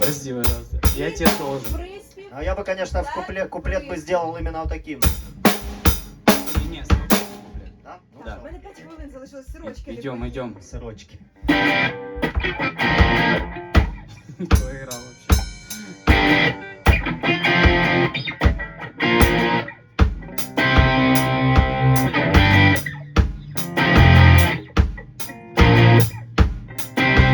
Прости, пожалуйста. Я тебе тоже. А я бы, конечно, в куплет, куплет бы сделал именно вот таким. Не, не, спокойно. Да? Ну, Да. У мене 5 хвилин залишилось сирочки. Идем, идем. Сырочки.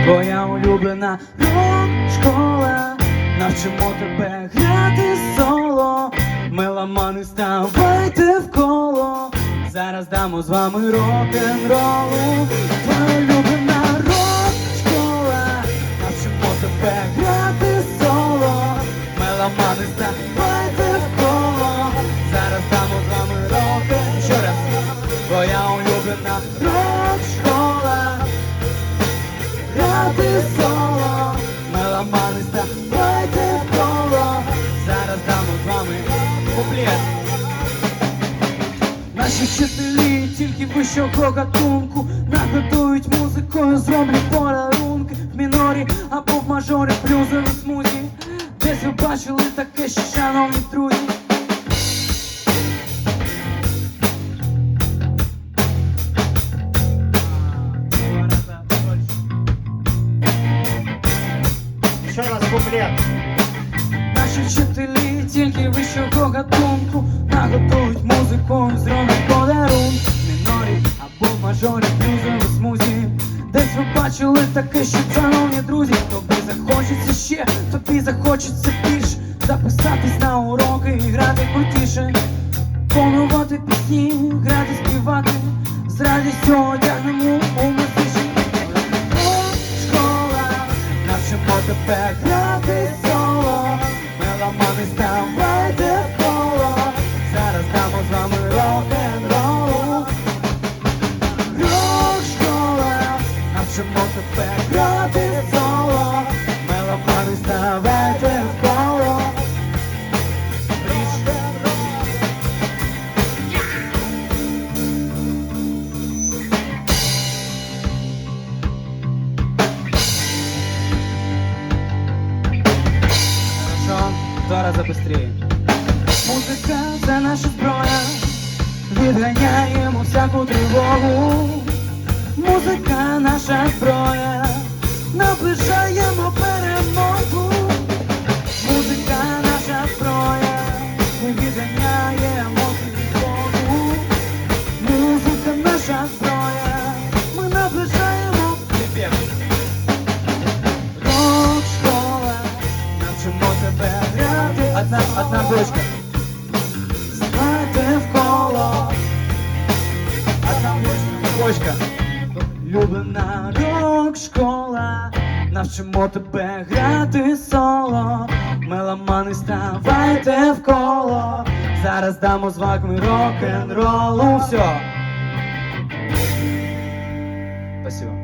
Твоя улюблена рок-школа Навчимо тебе грати соло. Меломани, ставайте в коло. Зараз дамо з вами рок-н-ролу. Твоя улюблена рок-школа Навчимо тебе грати соло. Меломани, ставайте в коло. Зараз дамо з вами рок-н Ще раз. Твоя улюблена меломани ставайте в коло, зараз дамо з вами куплет. Наші вчителі тільки вищого гатунку нагодують музикою, зроблять подарунки в мінорі або в мажорі блюзові смузі. Десь ви бачили таке, шановні друзі. Куплет. Наші вчителі тільки вищого гатунку наготують музику, зроблять подарунок мінорі або мажорі блюзові смузі. Десь ви бачили таке, що шановні друзі, тобі захочеться ще, тобі захочеться більше записатись на уроки і грати крутіше, Понувати пісні, грати, співати, з радістю навчимо тебе грати соло, меломани ставайте в коло, зараз дамо з вами рок-н-ролу. Рок-школа, навчимо тебе грати в два раза быстрее. Музика це наша зброя, відганяємо всяку тривогу. Музика наша зброя, наближаємо Одна, одна бочка. Знайте в коло. Одна бочка. Бочка. Любина рок-школа, навчимо тебе грати соло. Меломани, ставайте коло. Зараз дамо з вами рок-н-ролу. Все. Спасибо.